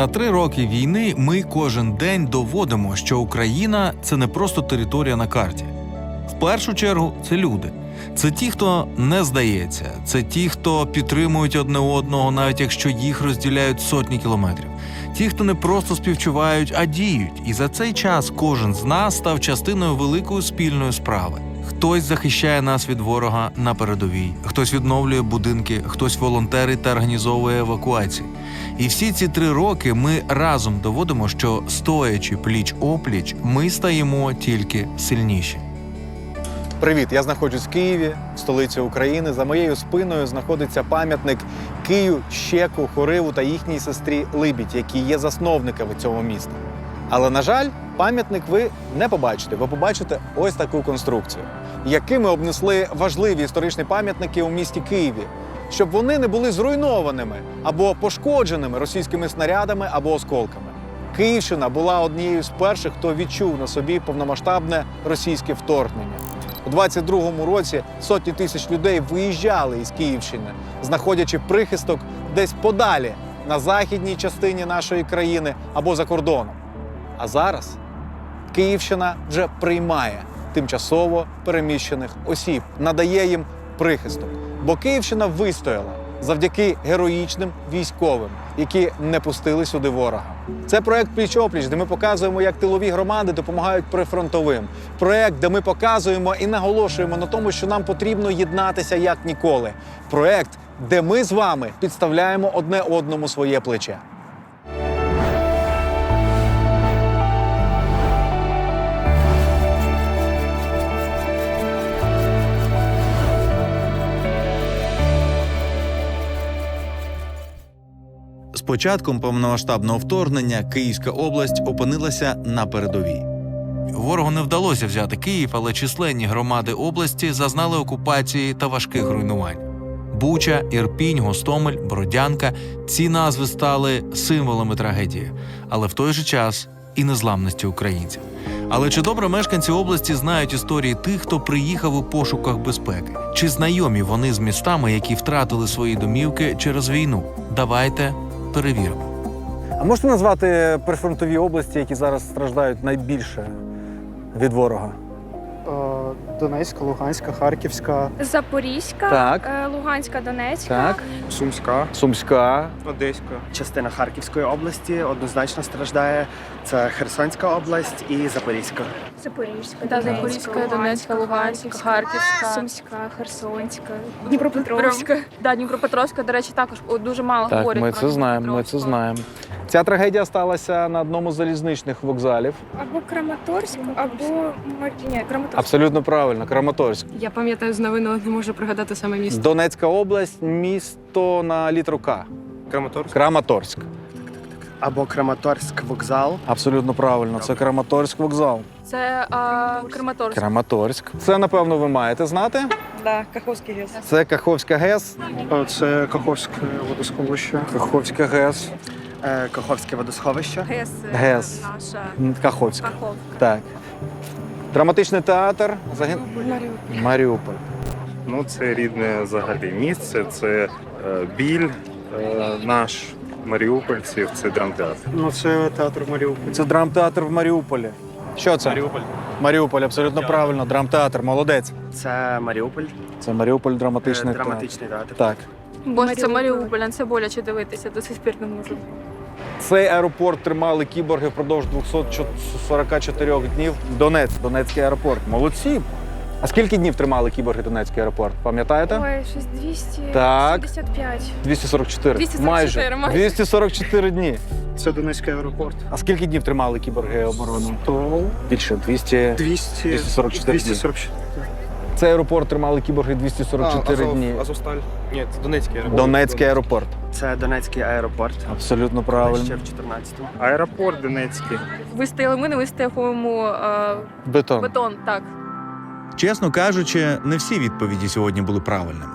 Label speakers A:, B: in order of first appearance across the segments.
A: За три роки війни ми кожен день доводимо, що Україна це не просто територія на карті. В першу чергу це люди. Це ті, хто не здається, це ті, хто підтримують одне одного, навіть якщо їх розділяють сотні кілометрів. Ті, хто не просто співчувають, а діють. І за цей час кожен з нас став частиною великої спільної справи. Хтось захищає нас від ворога на передовій, хтось відновлює будинки, хтось волонтерить та організовує евакуації. І всі ці три роки ми разом доводимо, що стоячи пліч опліч, ми стаємо тільки сильніші.
B: Привіт, я знаходжусь в Києві, столиці України. За моєю спиною знаходиться пам'ятник Кию, Щеку, Хориву та їхній сестрі Либідь, які є засновниками цього міста. Але, на жаль, пам'ятник ви не побачите. Ви побачите ось таку конструкцію, якими обнесли важливі історичні пам'ятники у місті Києві, щоб вони не були зруйнованими або пошкодженими російськими снарядами або осколками. Київщина була однією з перших, хто відчув на собі повномасштабне російське вторгнення. У 22-му році сотні тисяч людей виїжджали із Київщини, знаходячи прихисток десь подалі на західній частині нашої країни або за кордоном. А зараз Київщина вже приймає тимчасово переміщених осіб, надає їм прихисток. Бо Київщина вистояла завдяки героїчним військовим, які не пустили сюди ворога. Це проект Пліч-опліч, де ми показуємо, як тилові громади допомагають прифронтовим. Проект, де ми показуємо і наголошуємо на тому, що нам потрібно єднатися як ніколи. Проект, де ми з вами підставляємо одне одному своє плече.
A: Початком повномасштабного вторгнення Київська область опинилася на передовій. Ворогу не вдалося взяти Київ, але численні громади області зазнали окупації та важких руйнувань. Буча, Ірпінь, Гостомель, Бродянка ці назви стали символами трагедії, але в той же час і незламності українців. Але чи добре мешканці області знають історії тих, хто приїхав у пошуках безпеки? Чи знайомі вони з містами, які втратили свої домівки через війну? Давайте перевіримо.
B: А можете назвати прифронтові області, які зараз страждають найбільше від ворога?
C: Е, Донецька, Луганська, Харківська,
D: Запорізька,
B: Так.
D: е, Луганська, Донецька.
B: Так.
C: Сумська,
B: Сумська,
C: Одеська.
E: Частина Харківської області однозначно страждає. Це Херсонська область і Запорізька.
D: Запорізька,
F: Запорізька, Донецька, Луганська, Харківська.
D: Сумська, Херсонська, Дніпропетровська.
F: Да, Дніпропетровська, до речі, також о, дуже мало
B: Так,
F: говорять.
B: ми
F: про
B: це знаємо. Ми це
F: Дніпропетровську.
B: знаємо. Ця трагедія сталася на одному з залізничних вокзалів.
D: Або Краматорськ, або Мар- Ні, Краматорськ.
B: Абсолютно правильно, Краматорськ.
F: Я пам'ятаю з новин, але не можу пригадати саме місто.
B: Донецька область, місто на літру К.
C: Краматорськ.
B: Краматорськ.
E: Або Краматорськ вокзал.
B: Абсолютно правильно. Це Краматорськ вокзал.
F: Це а, Краматорськ.
B: Краматорськ. Це, напевно, ви маєте знати.
G: Да, Каховський ГЕС.
B: Це Каховська ГЕС.
C: Е, Це Каховське водосховище.
B: Каховська ГЕС.
E: е, Каховське водосховище.
G: ГЕС. е,
B: ГЕС.
G: Наша.
B: Каховська.
G: Каховка.
B: Так. Драматичний театр. Загин... Маріуполь.
H: Ну, це рідне взагалі місце, це е, біль е, наш маріупольців, це драмтеатр.
C: Ну, це театр Маріуполь.
B: Це драмтеатр в Маріуполі. Що це?
C: Маріуполь.
B: Маріуполь, абсолютно правильно. Драмтеатр, молодець.
E: Це Маріуполь.
B: Це Маріуполь
E: е,
B: драматичний театр.
E: Театр.
B: Так.
F: Боже, це
D: Маріуполь.
F: Маріуполь, на це боляче дивитися, до сих пір не можу.
B: Цей аеропорт тримали кіборги впродовж 244 днів. Донець, Донецький аеропорт. Молодці. А скільки днів тримали кіборги Донецький аеропорт? Пам'ятаєте?
D: Ой, щось 200.
B: Так.
D: 75.
B: 244.
F: 244,
B: майже.
F: майже.
B: 244 дні.
C: Це Донецький аеропорт.
B: А скільки днів тримали кіборги оборону?
C: То
B: Більше 200.
C: 200...
B: 244 дні.
C: 244.
B: Цей аеропорт тримали кіборги 244 дні.
I: Азовсталь. Ні, це Донецький аеропорт.
B: Донецький аеропорт.
E: Це Донецький аеропорт.
B: Абсолютно правильно.
E: Ще в 14-му.
H: Аеропорт Донецький.
F: Вистояли ми, не вистоїмо е,
B: Бетон.
F: бетон. Так.
A: Чесно кажучи, не всі відповіді сьогодні були правильними.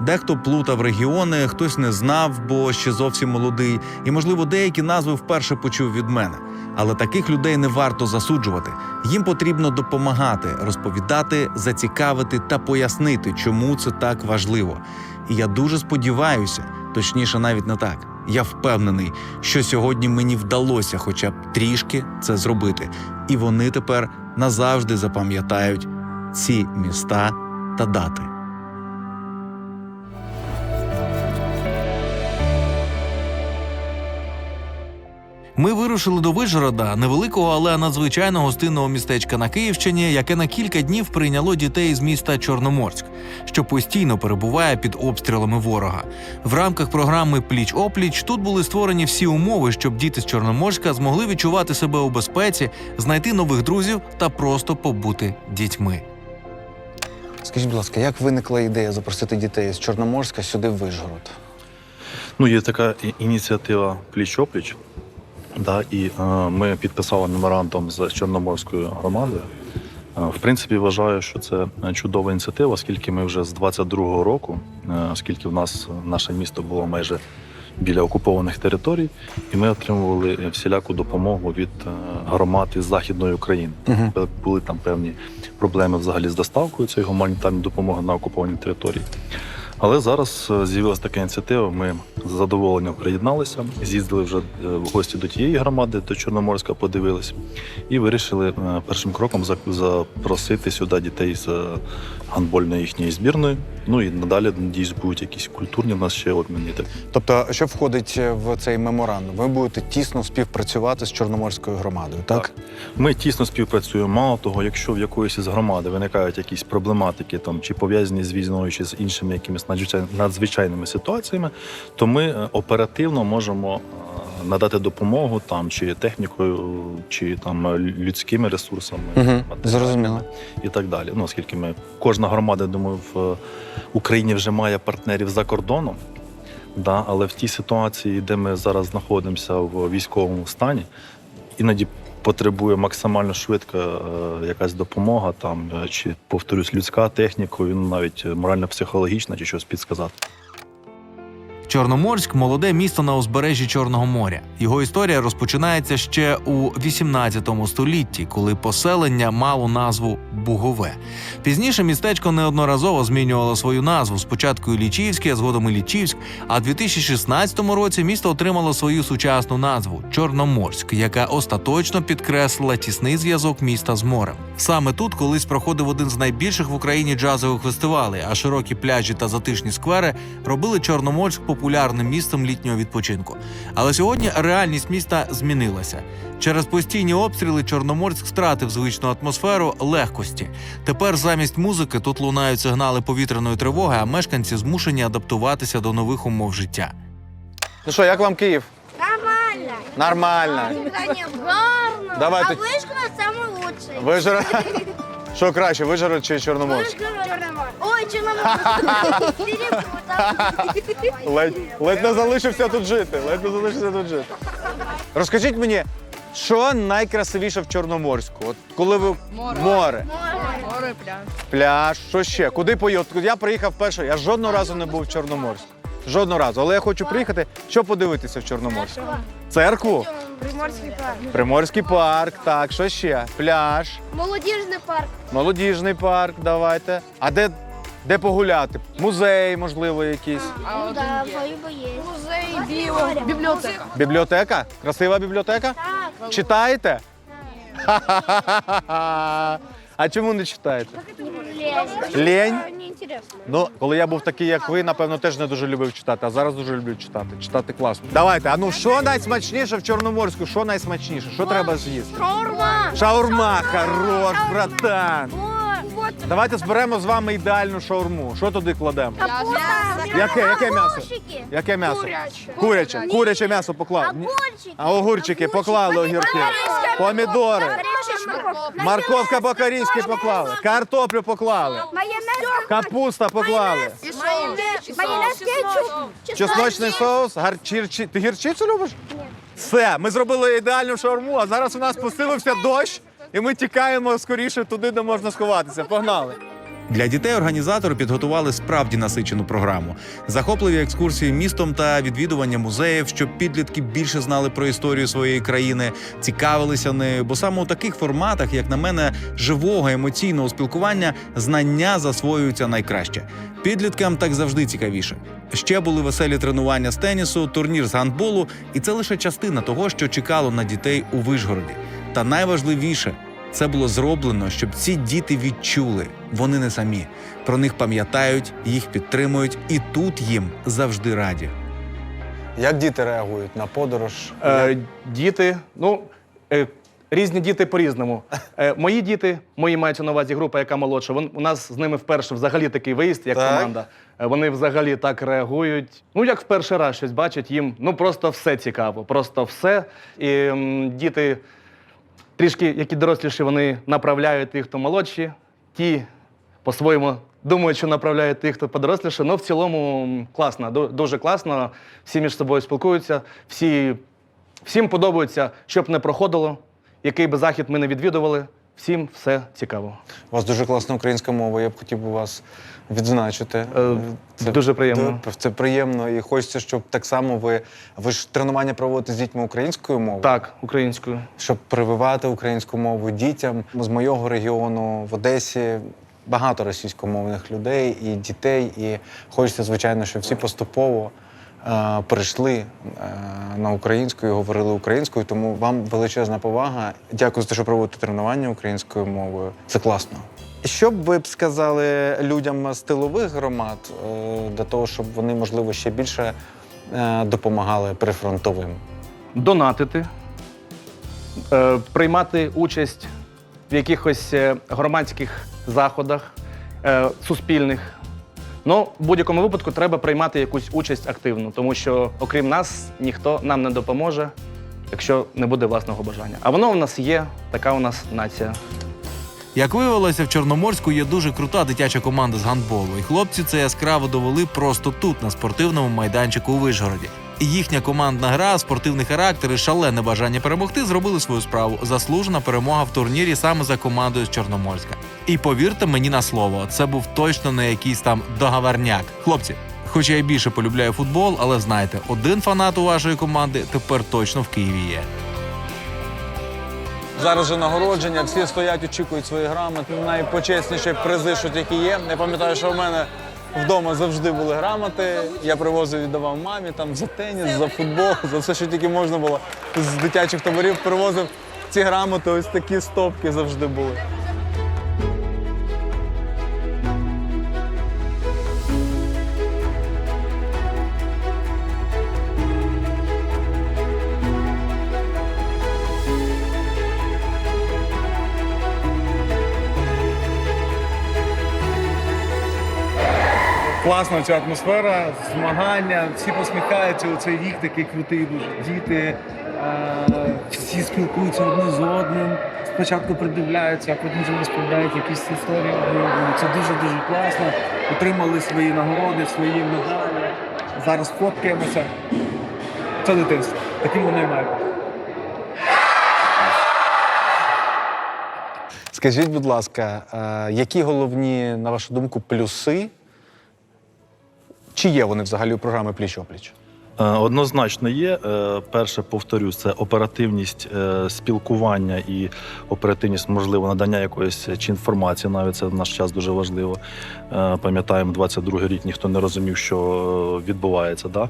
A: Дехто плутав регіони, хтось не знав, бо ще зовсім молодий, і, можливо, деякі назви вперше почув від мене. Але таких людей не варто засуджувати. Їм потрібно допомагати, розповідати, зацікавити та пояснити, чому це так важливо. І я дуже сподіваюся, точніше, навіть не так. Я впевнений, що сьогодні мені вдалося хоча б трішки це зробити, і вони тепер назавжди запам'ятають ці міста та дати. Ми вирушили до Вижгорода, невеликого, але надзвичайно гостинного містечка на Київщині, яке на кілька днів прийняло дітей з міста Чорноморськ, що постійно перебуває під обстрілами ворога. В рамках програми Пліч опліч тут були створені всі умови, щоб діти з Чорноморська змогли відчувати себе у безпеці, знайти нових друзів та просто побути дітьми.
B: Скажіть, будь ласка, як виникла ідея запросити дітей з Чорноморська сюди в Вишгород?
G: Ну, є така ініціатива пліч-опліч. Да, і е, ми підписали меморандум з Чорноморською громадою. Е, в принципі, вважаю, що це чудова ініціатива, оскільки ми вже з 22-го року, е, оскільки в нас наше місто було майже біля окупованих територій, і ми отримували всіляку допомогу від громад із Західної України.
B: Мгм.
G: Бу- Були там певні проблеми взагалі з доставкою цієї гуманітарної допомоги на окупованій території. Але зараз е, з'явилася така ініціатива. Ми з задоволенням приєдналися, з'їздили вже е, в гості до тієї громади, до Чорноморська, подивились, і вирішили е, першим кроком запросити сюди дітей з гандбольної їхньої збірної. Ну і надалі надіюсь, будуть якісь культурні в нас ще обміни.
B: Тобто, що входить в цей меморандум? Ви будете тісно співпрацювати з Чорноморською громадою, так?
G: Так. Ми тісно співпрацюємо. Мало того, якщо в якоїсь із громади виникають якісь проблематики, там чи пов'язані з війною, чи з іншими якимись надзвичай- надзвичайними ситуаціями, то ми е, оперативно можемо е, надати допомогу там чи технікою, чи там е, людськими ресурсами, матеріальними
B: зрозуміло.
G: і так далі. Ну оскільки ми кожна громада, думаю, в е, Україні вже має партнерів за кордоном. Да, але в тій ситуації, де ми зараз знаходимося в військовому стані, іноді потребує максимально швидка е, якась допомога, там е, чи повторюсь, людська техніка, ну, навіть морально-психологічна, чи щось підсказати.
A: Чорноморськ молоде місто на узбережжі Чорного моря. Його історія розпочинається ще у 18 столітті, коли поселення мало назву Бугове. Пізніше містечко неодноразово змінювало свою назву. Спочатку Іллічівське, а згодом Іллічівськ. А в 2016 році місто отримало свою сучасну назву Чорноморськ, яка остаточно підкреслила тісний зв'язок міста з морем. Саме тут колись проходив один з найбільших в Україні джазових фестивалей, а широкі пляжі та затишні сквери робили Чорноморськ популярним містом літнього відпочинку. Але сьогодні реальність міста змінилася. Через постійні обстріли Чорноморськ втратив звичну атмосферу легкості. Тепер замість музики тут лунають сигнали повітряної тривоги, а мешканці змушені адаптуватися до нових умов життя.
B: Ну що, як вам Київ?
J: Нормально.
B: Нормально.
J: Гарно.
B: Давайте.
J: А Вышгород самый лучший.
B: Вижгород. Що краще, Вижгород чи Чорноморськ?
J: Вышгород. Ой, Черноморск.
B: Ледь, ледь не залишився тут жити. Ледь не залишився тут жити. Розкажіть мені, що найкрасивіше в Чорноморську? От коли ви море. Море.
D: Море, пляж.
B: Пляж, що ще? Куди поїхати? Я приїхав перше, я жодного разу не був в Чорноморську. Жодного разу. Але я хочу приїхати, що подивитися в Чорноморську. Церкву?
D: Приморський парк.
B: Приморський парк, так, що ще? Пляж,
J: Молодіжний парк.
B: молодіжний парк, давайте. А де, де погуляти? Музей, можливо, якийсь.
J: Ну да, по-любому.
D: Музей, біло. бібліотека.
B: Бібліотека? Красива бібліотека?
J: Так.
B: Читаєте? А чому не читаєте? Лень? Ну, коли я був такий, як ви, напевно, теж не дуже любив читати, а зараз дуже люблю читати. Читати класно. Давайте, а ну що найсмачніше в Чорноморську? Що найсмачніше? Що треба з'їсти?
J: Шаурма.
B: Шаурма, хорош, братан. Давайте зберемо з вами ідеальну шаурму. Що туди кладемо? Яке, яке м'ясо? Яке м'ясо?
D: Куряче.
B: Куряче. Куряче м'ясо поклали. Ні. А огурчики поклали огірки. Помідори. Морковка по-корейськи поклали. Картоплю поклали.
J: Майонез.
B: Капуста поклали.
J: Майонез. Майонез, кетчуп.
B: Чесночний соус, гарчірчі. Ти гірчицю любиш? Ні. Все, ми зробили ідеальну шаурму, а зараз у нас посилився дощ, і ми тікаємо скоріше туди, де можна сховатися. Погнали.
A: Для дітей організатори підготували справді насичену програму, захопливі екскурсії містом та відвідування музеїв, щоб підлітки більше знали про історію своєї країни, цікавилися нею. Бо саме у таких форматах, як на мене, живого емоційного спілкування знання засвоюються найкраще. Підліткам так завжди цікавіше. Ще були веселі тренування з тенісу, турнір з гандболу, і це лише частина того, що чекало на дітей у Вишгороді. Та найважливіше це було зроблено, щоб ці діти відчули, вони не самі. Про них пам'ятають, їх підтримують, і тут їм завжди раді.
B: Як діти реагують на подорож?
K: Е, діти, ну е, різні діти по-різному. Е, мої діти, мої мають на увазі група, яка молодша. Вон, у нас з ними вперше взагалі такий виїзд, як
B: Так.
K: команда. Е, вони взагалі так реагують. Ну, як в перший раз щось бачать, їм ну просто все цікаво. Просто все. І м, діти трішки, які доросліші, вони направляють тих, хто молодші, ті по-своєму думають, що направляють тих, хто подоросліше. Ну, в цілому класно, дуже класно. Всі між собою спілкуються, всі, всім подобається, щоб не проходило, який би захід ми не відвідували. Всім все цікаво.
B: У вас дуже класна українська мова, я б хотів би вас відзначити.
K: Е, дуже приємно.
B: Це, це приємно. І хочеться, щоб так само ви. Ви ж тренування проводите з дітьми українською мовою,
K: Так, українською.
B: щоб прививати українську мову дітям. З моєго регіону в Одесі багато російськомовних людей і дітей. І хочеться, звичайно, щоб всі поступово. Е, Перейшли е, на українську і говорили українською, тому вам величезна повага. Дякую за те, що проводите тренування українською мовою. Це класно. Що б ви б сказали людям з тилових громад е, для того, щоб вони, можливо, ще більше е, допомагали прифронтовим?
K: донатити, е, приймати участь в якихось громадських заходах е, суспільних. Ну, в будь-якому випадку треба приймати якусь участь активну, тому що окрім нас ніхто нам не допоможе, якщо не буде власного бажання. А воно у нас є, така у нас нація.
A: Як виявилося, в Чорноморську є дуже крута дитяча команда з гандболу, і хлопці це яскраво довели просто тут, на спортивному майданчику у Вишгороді. Їхня командна гра, спортивний характер і шалене бажання перемогти зробили свою справу. Заслужена перемога в турнірі саме за командою з Чорноморська. І повірте мені на слово, це був точно не якийсь там договорняк. Хлопці, хоч я більше полюбляю футбол, але знайте, один фанат у вашої команди тепер точно в Києві є.
B: Зараз же нагородження, всі стоять, очікують свої грамоти. Найпочесніші призи, що тільки є. Я пам'ятаю, що в мене вдома завжди були грамоти. Я привозив, віддавав мамі там за теніс, за футбол, за все, що тільки можна було. З дитячих таборів привозив ці грамоти, ось такі стопки завжди були.
L: Класна ця атмосфера, змагання, всі посміхаються, оцей рік такий крутий дуже. Діти е, всі спілкуються одне з одним. Спочатку придивляються, а потім вже розповідають якісь історії. Це дуже-дуже класно. Отримали свої нагороди, свої медалі. Зараз фоткаємося. Це дитинство. Таким воно і має.
B: Скажіть, будь ласка, е, які головні, на вашу думку, плюси? Чи є вони взагалі у програми пліч-опліч?
G: Е, Однозначно є. Е, Перше, повторюсь, це оперативність е, спілкування і оперативність, можливо, надання якоїсь чи інформації. Навіть це в наш час дуже важливо. Пам'ятаємо, 22 рік ніхто не розумів, що відбувається. Да?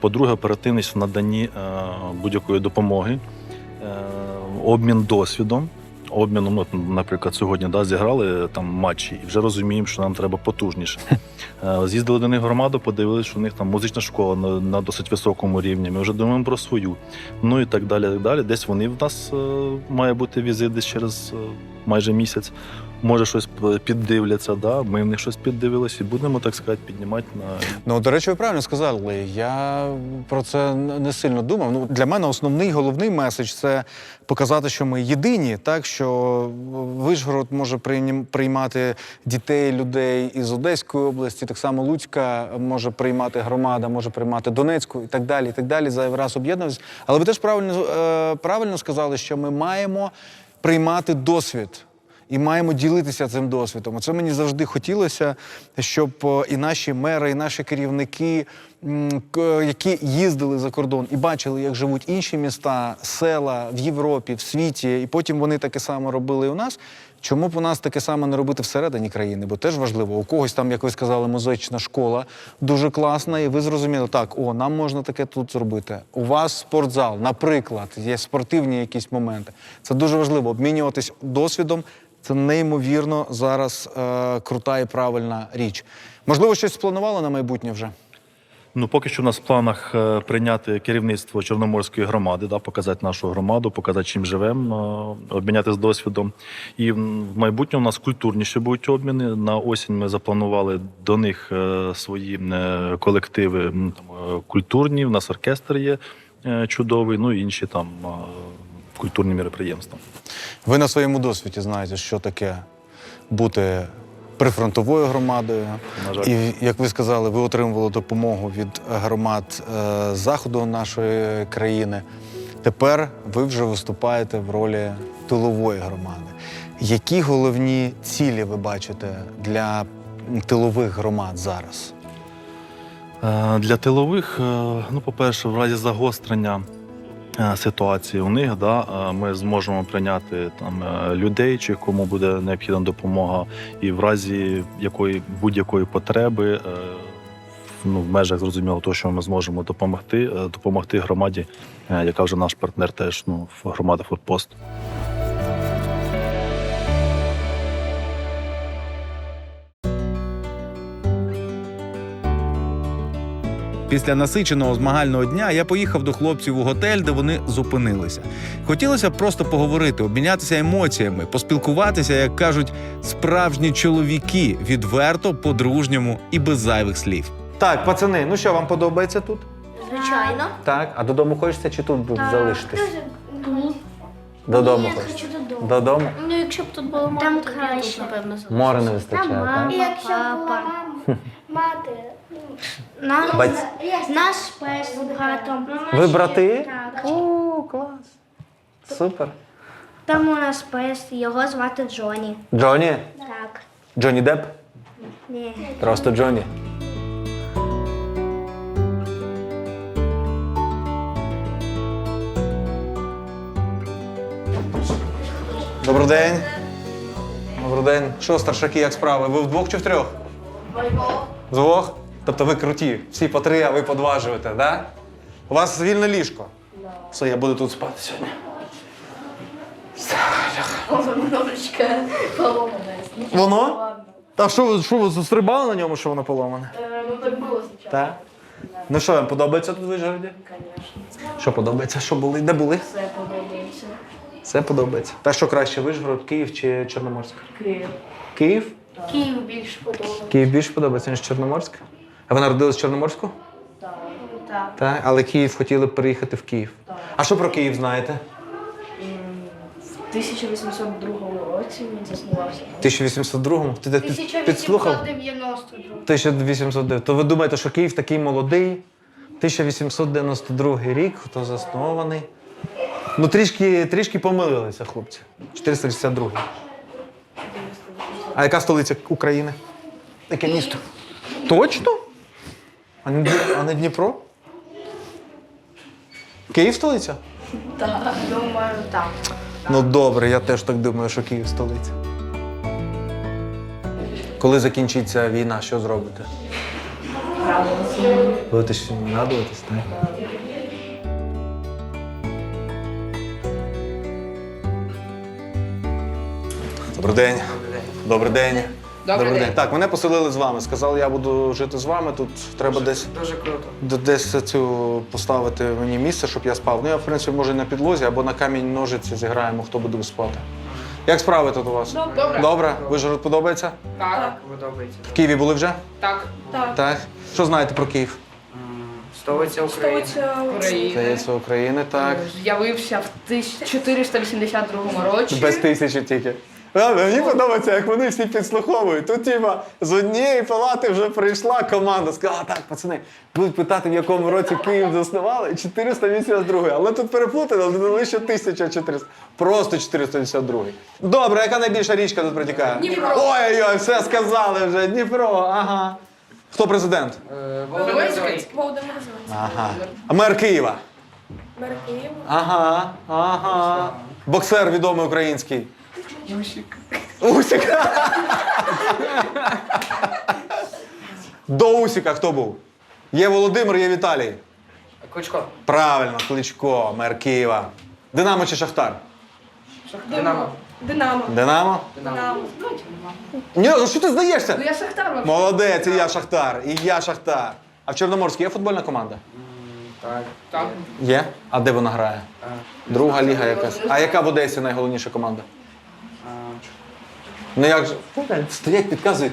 G: По-друге, оперативність в наданні будь-якої допомоги, обмін досвідом. Обміном, ну, наприклад, сьогодні да, зіграли там матчі і вже розуміємо, що нам треба потужніше. Е, З'їздили до них громаду, подивилися, що у них там музична школа на, на досить високому рівні. Ми вже думаємо про свою. Ну і так далі. так далі. Десь вони в нас е, має бути візит десь через е, майже місяць. Може, щось піддивляться, да? ми в них щось піддивилися і будемо, так сказати, піднімати на
B: Ну, до речі, ви правильно сказали. Я про це не сильно думав. Ну, для мене основний головний меседж це показати, що ми єдині, так що Вишгород може приймати дітей, людей із Одеської області, так само Луцька може приймати громада, може приймати Донецьку і так далі. І так далі. Зайвий раз об'єднуватися. Але ви теж правильно, е, правильно сказали, що ми маємо приймати досвід. І маємо ділитися цим досвідом. Це мені завжди хотілося, щоб е, і наші мери, і наші керівники, які їздили за кордон і бачили, як живуть інші міста, села в Європі, в світі, і потім вони таке саме робили і у нас. Чому б у нас таке саме не робити всередині країни? Бо теж важливо. У когось там, як ви сказали, музична школа дуже класна, і ви зрозуміли, так, о, нам можна таке тут зробити. У вас спортзал, наприклад, є спортивні якісь моменти. Це дуже важливо обмінюватись досвідом. Це неймовірно зараз е, крута і правильна річ. Можливо, щось спланували на майбутнє вже?
G: Ну, поки що у нас в планах е, прийняти керівництво Чорноморської громади, да, показати нашу громаду, показати, чим живемо, е, обмінятися досвідом. І в в майбутньому у нас культурніші будуть обміни. На осінь ми запланували до них е, свої колективи там, культурні. У нас оркестр є чудовий, ну і інші там культурні міроприємства.
B: Ви на своєму досвіді знаєте, що таке бути прифронтовою громадою.
G: На жаль.
B: І як ви сказали, ви отримували допомогу від громад е, заходу нашої країни. Тепер ви вже виступаєте в ролі тилової громади. Які головні цілі ви бачите для тилових громад зараз?
G: Е, Для тилових, е, ну, по-перше, в разі загострення е, ситуації у них, да, е, ми зможемо прийняти там е, людей, чи кому буде необхідна допомога, і в разі якої будь-якої потреби. е, Ну, в межах зрозуміло, того, що ми зможемо допомогти, е, допомогти громаді, е, яка вже наш партнер, теж ну, громада Форпост.
A: Після насиченого змагального дня я поїхав до хлопців у готель, де вони зупинилися. Хотілося б просто поговорити, обмінятися емоціями, поспілкуватися, як кажуть, справжні чоловіки відверто, по-дружньому і без зайвих слів.
B: Так, пацани, ну що, вам подобається тут?
J: Звичайно.
B: Так. А додому хочеться чи тут залишитись?
J: Ні.
B: Додому
J: Я
B: хочеться.
J: хочу додому.
B: Додому?
J: Ну, якщо б тут було там краще. напевно,
B: Море не вистачає,
J: Там
B: так?
J: мама, якщо папа. мати. Наш,
B: Бать-
J: наш пес з братом.
B: Ви брати?
J: Так.
B: О, клас. Супер.
J: Там у нас пес, його звати Джоні.
B: Джоні?
J: Так.
B: Джоні Деп?
J: Ні.
B: Просто Джоні. Добрий день. Добрий день. Що, старшаки, як справи? Ви вдвох чи втрьох? Вдвох. Вдвох? Тобто ви круті. Всі по три, а ви по два живете, так? Да? У вас вільне ліжко? Все, я буду тут спати сьогодні. Воно? Та що ви що ви застрибали на ньому, що воно поломане? Ну так було звичайно. Так? Ну що, вам подобається тут в Вишгороді? Звісно. Що подобається? Що були? Де були? Все подобається. Все подобається. Та що краще, Вишгород, Київ чи Чорноморськ? Київ. Київ?
J: Київ більш подобається.
B: Київ більше подобається, ніж Чорноморськ? А ви народились в Чорноморську?
J: Так.
B: Так. Але Київ хотіли б переїхати в Київ. А що про Київ знаєте?
M: В 1802 році він заснувався.
B: В 1802-му? Ти так під- підслухав?
J: 1892.
B: 1809. То ви думаєте, що Київ такий молодий? 1892 рік, хто заснований. Ну, трішки, трішки помилилися, хлопці. 462. А яка столиця України? Яке місто? Точно? А не, Дні- а не Дніпро? Київ столиця?
M: Так, думаю, так.
B: Ну добре, я теж так думаю, що Київ столиця. Коли закінчиться війна, що зробите? Будете ще радуватись, так? Добрий день. Добрий день. Добрий, день. Так, мене поселили з вами. Сказали, я буду жити з вами. Тут треба десь
I: Дуже круто.
B: д- десь цю поставити мені місце, щоб я спав. Ну, я, в принципі, може, на підлозі або на камінь ножиці зіграємо, хто буде спати. Як справи тут у вас?
I: Добре.
B: Добре? Вижгород подобається?
I: Так, подобається.
B: В Києві були вже?
I: Так.
B: Так. Що знаєте про Київ?
I: Столиця України. України.
B: Здається, України, так.
M: З'явився в 1482 році.
B: Без тисячі тільки. Правда, Мені подобається, як вони всі підслуховують. Тут, типа, з однієї палати вже прийшла команда. Сказала, так, пацани, будуть питати, в якому році Київ заснували, 482. Але тут переплутали, додали ще 1400. Просто 482. Добре, яка найбільша річка тут протікає?
F: Дніпро.
B: Ой-ой-ой, все сказали вже. Дніпро, ага. Хто президент?
I: Е, Володимир Зеленський.
D: Володимир Зеленський.
B: Ага. А мер Києва?
D: Мер Києва.
B: Ага, ага. Боксер відомий український. Усік. Усік. До Усіка хто був? Є Володимир, є Віталій.
I: Кличко.
B: Правильно, Кличко, мер Києва. Динамо чи Шахтар?
I: Динамо.
D: Динамо.
B: Динамо?
D: Динамо.
B: Ні, ну що ти здаєшся?
M: Я Шахтар вам.
B: Молодець, і я Шахтар, і я Шахтар. А в Чорноморській є футбольна команда?
I: Так. Так.
B: Є. А де вона грає? Друга ліга якась. А яка в Одесі найголовніша команда? Ну як же? Стоять, підказують.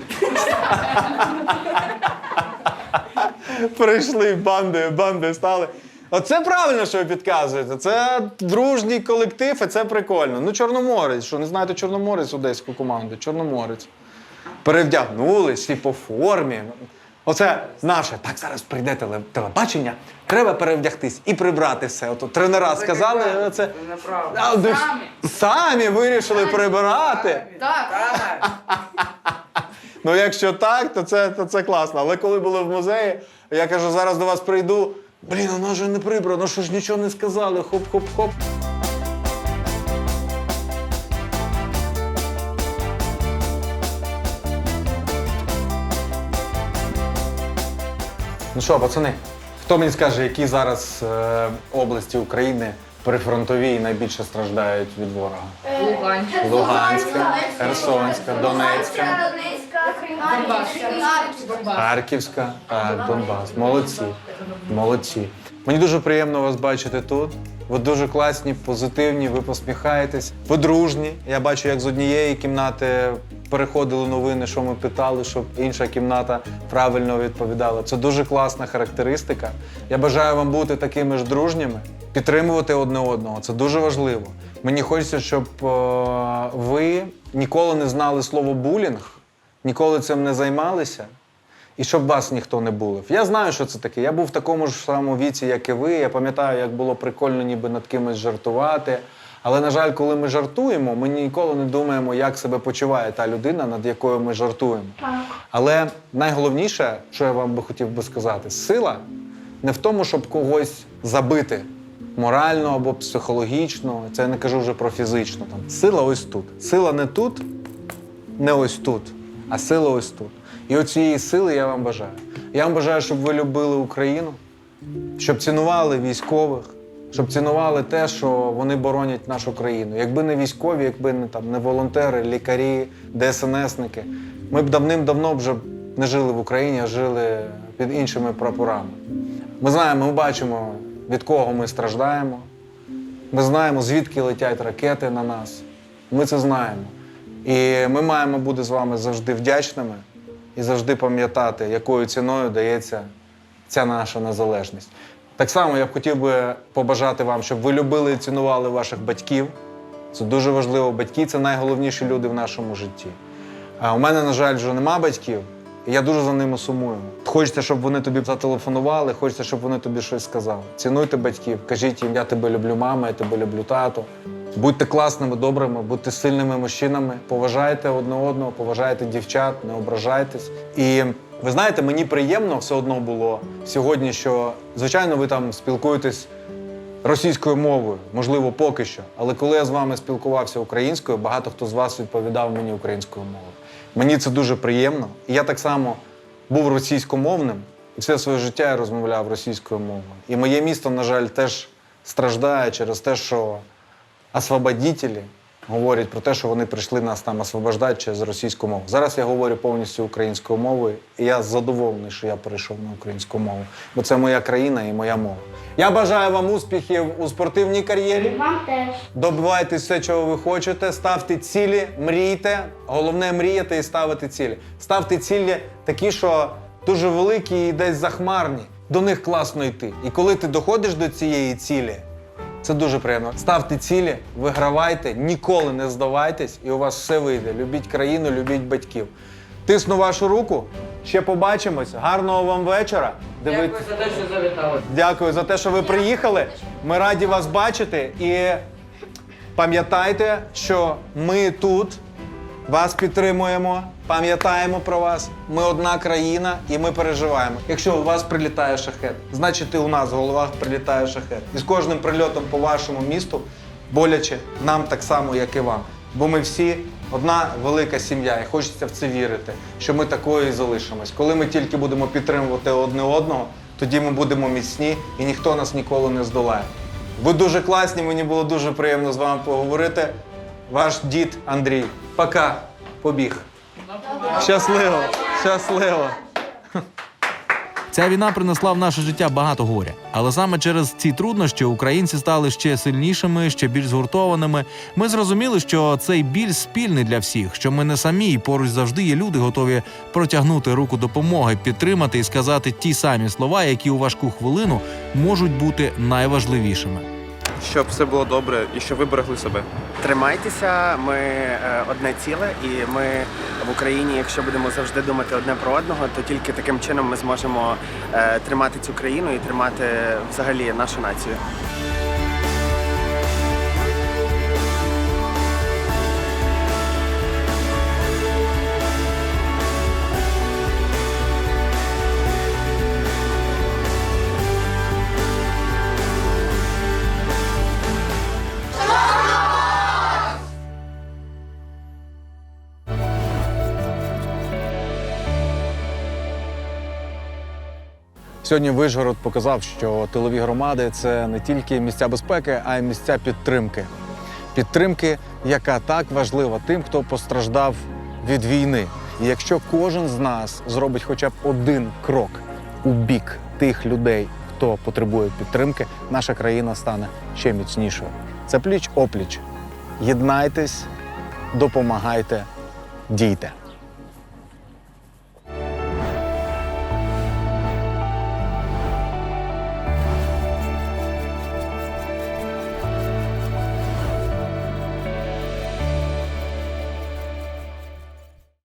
B: Прийшли банди, банди стали. Оце правильно, що ви підказуєте. Це дружній колектив, і це прикольно. Ну, Чорноморець, що не знаєте Чорноморець одеську команду? Чорноморець. Перевдягнулись всі по формі. Оце наше. Так зараз прийде теле- телебачення, треба перевдягтись і прибрати все. Ото тренера сказали, це.
I: Неправда.
B: А, ну, Самі вирішили прибирати.
I: Так.
B: Ну, якщо так, то це, то це класно. Але коли були в музеї, я кажу, зараз до вас прийду. Блін, воно ж не прибрано, що ж нічого не сказали. Хоп-хоп-хоп. Ну що, пацани, хто мені скаже, які зараз е, області України прифронтові і найбільше страждають від ворога? Луганська, Луганська, Херсонська, Донецька. Харківська, так, Донбас. Молодці. Молодці. Мені дуже приємно вас бачити тут. Ви дуже класні, позитивні, ви посміхаєтесь. Ви дружні. Я бачу, як з однієї кімнати переходили новини, що ми питали, щоб інша кімната правильно відповідала. Це дуже класна характеристика. Я бажаю вам бути такими ж дружніми, підтримувати одне одного. Це дуже важливо. Мені хочеться, щоб е, ви ніколи не знали слово булінг, ніколи цим не займалися. І щоб вас ніхто не булив. Я знаю, що це таке. Я був в такому ж самому віці, як і ви. Я пам'ятаю, як було прикольно ніби над кимось жартувати. Але, на жаль, коли ми жартуємо, ми ніколи не думаємо, як себе почуває та людина, над якою ми жартуємо. Але найголовніше, що я вам би хотів би сказати, сила не в тому, щоб когось забити морально або психологічно. Це я не кажу вже про фізично. Там. Сила ось тут. Сила не тут, не ось тут, а сила ось тут. І оцієї сили я вам бажаю. Я вам бажаю, щоб ви любили Україну, щоб цінували військових, щоб цінували те, що вони боронять нашу країну. Якби не військові, якби не там не волонтери, лікарі, ДСНСники, ми б давним-давно вже не жили в Україні, а жили під іншими прапорами. Ми знаємо, ми бачимо, від кого ми страждаємо. Ми знаємо, звідки летять ракети на нас. Ми це знаємо. І ми маємо бути з вами завжди вдячними і завжди пам'ятати, якою ціною дається ця наша незалежність. Так само я б хотів би побажати вам, щоб ви любили і цінували ваших батьків. Це дуже важливо. Батьки це найголовніші люди в нашому житті. А у мене, на жаль, вже нема батьків, і я дуже за ними сумую. Хочеться, щоб вони тобі зателефонували, хочеться, щоб вони тобі щось сказали. Цінуйте батьків, кажіть їм, я тебе люблю, мама, я тебе люблю, тато. Будьте класними, добрими, будьте сильними мужчинами, поважайте одне одного, поважайте дівчат, не ображайтесь. І ви знаєте, мені приємно все одно було сьогодні, що звичайно ви там спілкуєтесь російською мовою, можливо, поки що. Але коли я з вами спілкувався українською, багато хто з вас відповідав мені українською мовою. Мені це дуже приємно. І я так само був російськомовним, і все своє життя я розмовляв російською мовою. І моє місто, на жаль, теж страждає через те, що освободітелі говорять про те, що вони прийшли нас там освобождати через російську мову. Зараз я говорю повністю українською мовою, і я задоволений, що я перейшов на українську мову, бо це моя країна і моя мова. Я бажаю вам успіхів у спортивній кар'єрі.
J: Вам теж.
B: Добивайтесь все, чого ви хочете, ставте цілі, мрійте. Головне мріяти і ставити цілі. Ставте цілі такі, що дуже великі і десь захмарні. До них класно йти. І коли ти доходиш до цієї цілі, Це дуже приємно. Ставте цілі, вигравайте, ніколи не здавайтесь, і у вас все вийде. Любіть країну, любіть батьків. Тисну вашу руку. Ще побачимось. Гарного вам вечора.
I: Дякую
B: Дивіться.
I: за те, що завітали.
B: Дякую за те, що ви приїхали. Ми раді вас бачити і пам'ятайте, що ми тут вас підтримуємо, пам'ятаємо про вас. Ми одна країна і ми переживаємо. Якщо у вас прилітає шахет, значить і у нас в головах прилітає шахет. І з кожним прильотом по вашому місту боляче нам так само, як і вам. Бо ми всі одна велика сім'я, і хочеться в це вірити, що ми такою і залишимось. Коли ми тільки будемо підтримувати одне одного, тоді ми будемо міцні і ніхто нас ніколи не здолає. Ви дуже класні, мені було дуже приємно з вами поговорити. Ваш дід Андрій. Пока. Побіг. Щасливо! Щасливо!
A: Ця війна принесла в наше життя багато горя. Але саме через ці труднощі українці стали ще сильнішими, ще більш згуртованими. Ми зрозуміли, що цей біль спільний для всіх, що ми не самі, і поруч завжди є люди, готові протягнути руку допомоги, підтримати і сказати ті самі слова, які у важку хвилину можуть бути найважливішими.
E: Щоб все було добре і щоб ви берегли себе. Тримайтеся, ми е, одне ціле, і ми в Україні, якщо будемо завжди думати одне про одного, то тільки таким чином ми зможемо е, тримати цю країну і тримати взагалі нашу націю.
B: Сьогодні Вишгород показав, що тилові громади це не тільки місця безпеки, а й місця підтримки. Підтримки, яка так важлива тим, хто постраждав від війни. І якщо кожен з нас зробить хоча б один крок у бік тих людей, хто потребує підтримки, наша країна стане ще міцнішою. Це пліч опліч. Єднайтесь, допомагайте, дійте.